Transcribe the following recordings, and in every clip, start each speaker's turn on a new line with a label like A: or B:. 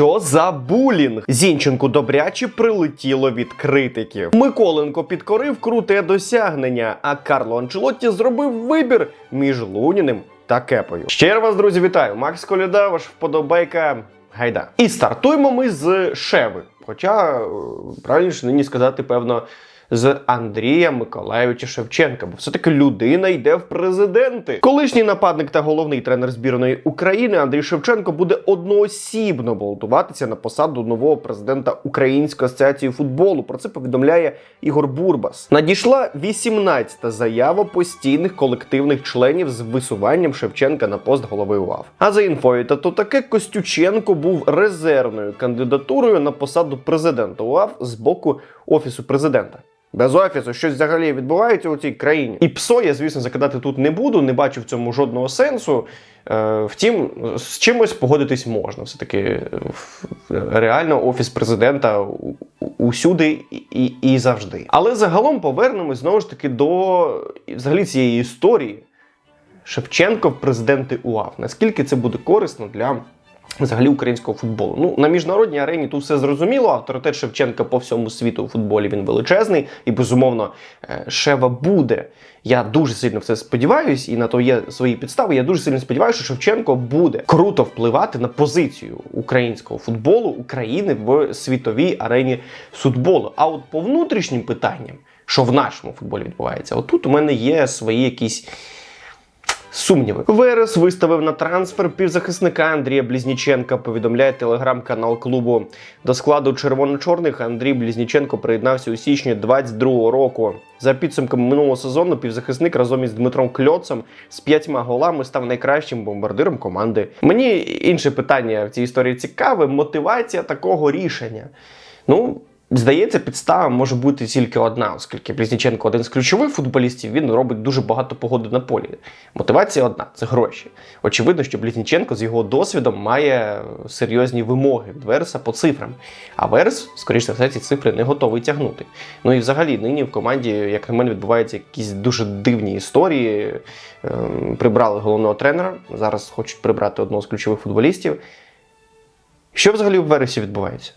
A: Що за булінг? Зінченку добряче прилетіло від критиків. Миколенко підкорив круте досягнення, а Карло Анчелотті зробив вибір між Луніним та Кепою. Ще раз, друзі, вітаю! Макс Коляда, ваш вподобайка. Гайда. І стартуємо ми з Шеви. Хоча е, правильніше нині сказати, певно, з Андрія Миколаєвича Шевченка, бо все-таки людина йде в президенти. Колишній нападник та головний тренер збірної України Андрій Шевченко буде одноосібно балотуватися на посаду нового президента Української асоціації футболу. Про це повідомляє Ігор Бурбас. Надійшла 18-та заява постійних колективних членів з висуванням Шевченка на пост голови УАВ. А за інфою, та то таке Костюченко був резервною кандидатурою на посаду президента УАВ з боку офісу президента. Без офісу щось взагалі відбувається у цій країні. І ПСО я, звісно, закидати тут не буду, не бачу в цьому жодного сенсу. Е, втім, з чимось погодитись можна. Все-таки е, реально офіс президента усюди і, і, і завжди. Але загалом повернемось знову ж таки до взагалі цієї історії. Шевченко в президенти УАВ. Наскільки це буде корисно для взагалі українського футболу? Ну на міжнародній арені тут все зрозуміло. Авторитет Шевченка по всьому світу у футболі він величезний, і безумовно е, Шева буде. Я дуже сильно в це сподіваюся, і на то є свої підстави. Я дуже сильно сподіваюся, що Шевченко буде круто впливати на позицію українського футболу України в світовій арені футболу. А от по внутрішнім питанням, що в нашому футболі відбувається, отут у мене є свої якісь сумніви. Верес виставив на трансфер півзахисника Андрія Блізніченка. Повідомляє телеграм-канал клубу. До складу червоно-чорних Андрій Блізніченко приєднався у січні 22-го року. За підсумками минулого сезону півзахисник разом із Дмитром Кльоцем з п'ятьма голами став найкращим бомбардиром команди. Мені інше питання в цій історії цікаве: мотивація такого рішення. Ну. Здається, підстава може бути тільки одна, оскільки Близніченко один з ключових футболістів, він робить дуже багато погоди на полі. Мотивація одна це гроші. Очевидно, що Близніченко з його досвідом має серйозні вимоги від Вереса по цифрам. А Верес, скоріш за все, ці цифри не готовий тягнути. Ну і взагалі нині в команді, як на мене, відбуваються якісь дуже дивні історії. Ем, Прибрали головного тренера, зараз хочуть прибрати одного з ключових футболістів. Що взагалі в Вересі відбувається?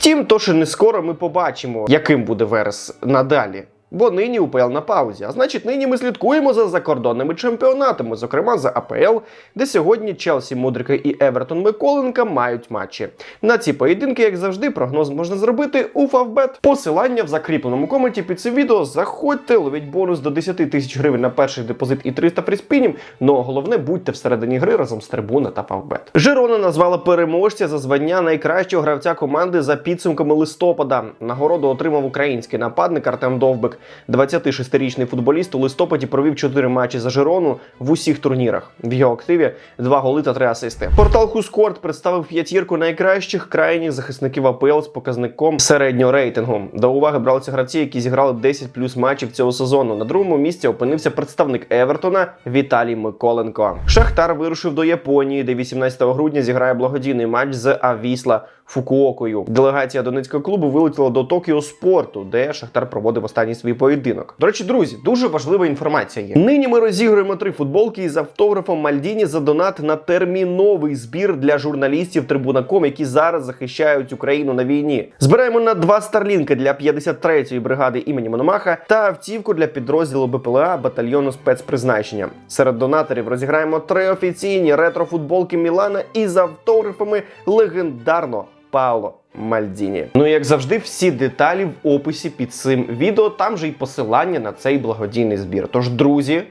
A: Втім, то що не скоро ми побачимо, яким буде Верес надалі. Бо нині УПЛ на паузі. А значить, нині ми слідкуємо за закордонними чемпіонатами, зокрема за АПЛ, де сьогодні Челсі, Мудрика і Евертон Миколенка мають матчі. На ці поєдинки, як завжди, прогноз можна зробити у Фавбет. Посилання в закріпленому коменті під цим відео. Заходьте, ловіть бонус до 10 тисяч гривень на перший депозит і 300 фріспінів. Ну а головне, будьте всередині гри разом з трибуна та Фавбет. Жирона назвала переможця за звання найкращого гравця команди за підсумками листопада. Нагороду отримав український нападник Артем Довбик. 26-річний футболіст у листопаді провів 4 матчі за Жирону в усіх турнірах. В його активі 2 голи та 3 асисти. Портал Хускорт представив п'ятірку найкращих крайніх захисників АПЛ з показником середнього рейтингу. До уваги бралися гравці, які зіграли 10 плюс матчів цього сезону. На другому місці опинився представник Евертона Віталій Миколенко. Шахтар вирушив до Японії, де 18 грудня зіграє благодійний матч з Авісла Фукуокою. Делегація донецького клубу вилетіла до Токіо спорту, де Шахтар проводив останній свій поєдинок. До речі, друзі, дуже важлива інформація є. Нині ми розігруємо три футболки із автографом Мальдіні за донат на терміновий збір для журналістів Трибуна.ком, які зараз захищають Україну на війні. Збираємо на два старлінки для 53-ї бригади імені Мономаха та автівку для підрозділу БПЛА батальйону спецпризначення. Серед донаторів розіграємо три офіційні ретро-футболки Мілана із автографами легендарно Пауло Мальдіні. Ну і як завжди, всі деталі в описі під цим відео. Там же й посилання на цей благодійний збір. Тож, друзі.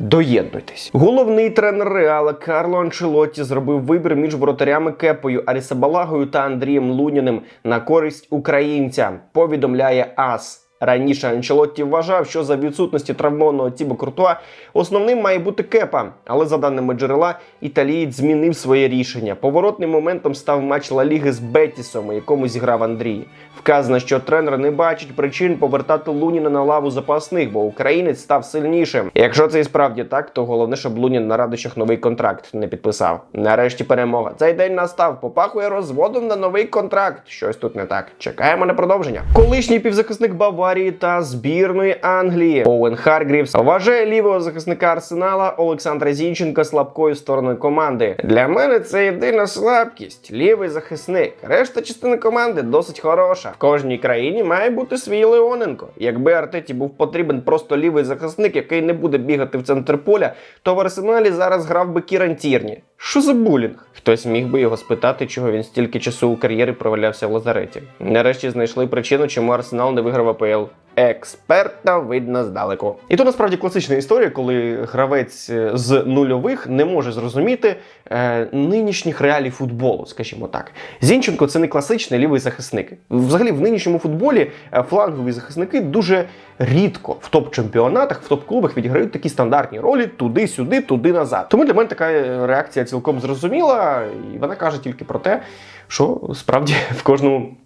A: Доєднуйтесь. Головний тренер Реала Карло Анчелотті зробив вибір між воротарями Кепою Арісабалагою та Андрієм Луніним на користь українця. Повідомляє АС. Раніше Анчелотті вважав, що за відсутності травмованого Тібо Куртуа основним має бути кепа. Але за даними джерела, італієць змінив своє рішення. Поворотним моментом став матч Ла Ліги з Бетісом, у якому зіграв Андрій. Вказано, що тренер не бачить причин повертати Луніна на лаву запасних, бо українець став сильнішим. Якщо це і справді так, то головне, щоб Лунін на радощах новий контракт не підписав. Нарешті перемога. Цей день настав. Попахує розводом на новий контракт. Щось тут не так. Чекаємо на продовження. Колишній півзахисник Баварії Баварії та збірної Англії. Оуен Харгрівс вважає лівого захисника Арсенала Олександра Зінченка слабкою стороною команди. Для мене це єдина слабкість. Лівий захисник. Решта частини команди досить хороша. В кожній країні має бути свій Леоненко. Якби Артеті був потрібен просто лівий захисник, який не буде бігати в центр поля, то в арсеналі зараз грав би Кіран Тірні. Що за булінг? Хтось міг би його спитати, чого він стільки часу у кар'єри провалявся в лазареті. Нарешті знайшли причину, чому Арсенал не виграв АПЛ. Експерта видно здалеку. І то насправді класична історія, коли гравець е, з нульових не може зрозуміти е, нинішніх реалій футболу, скажімо так. Зінченко це не класичний лівий захисник. Взагалі, в нинішньому футболі е, флангові захисники дуже рідко в топ-чемпіонатах, в топ-клубах відіграють такі стандартні ролі туди-сюди, туди назад. Тому для мене така е, реакція цілком зрозуміла, і вона каже тільки про те, що справді в кожному.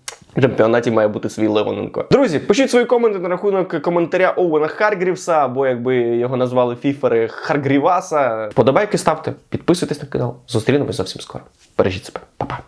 A: Чемпіонаті має бути свій Левоненко. Друзі, пишіть свої коменти на рахунок коментаря Оуена Харгрівса, або якби його назвали фіфери Харгріваса. Подобайки ставте, підписуйтесь на канал. Зустрінемось зовсім скоро. Бережіть себе, Па-па.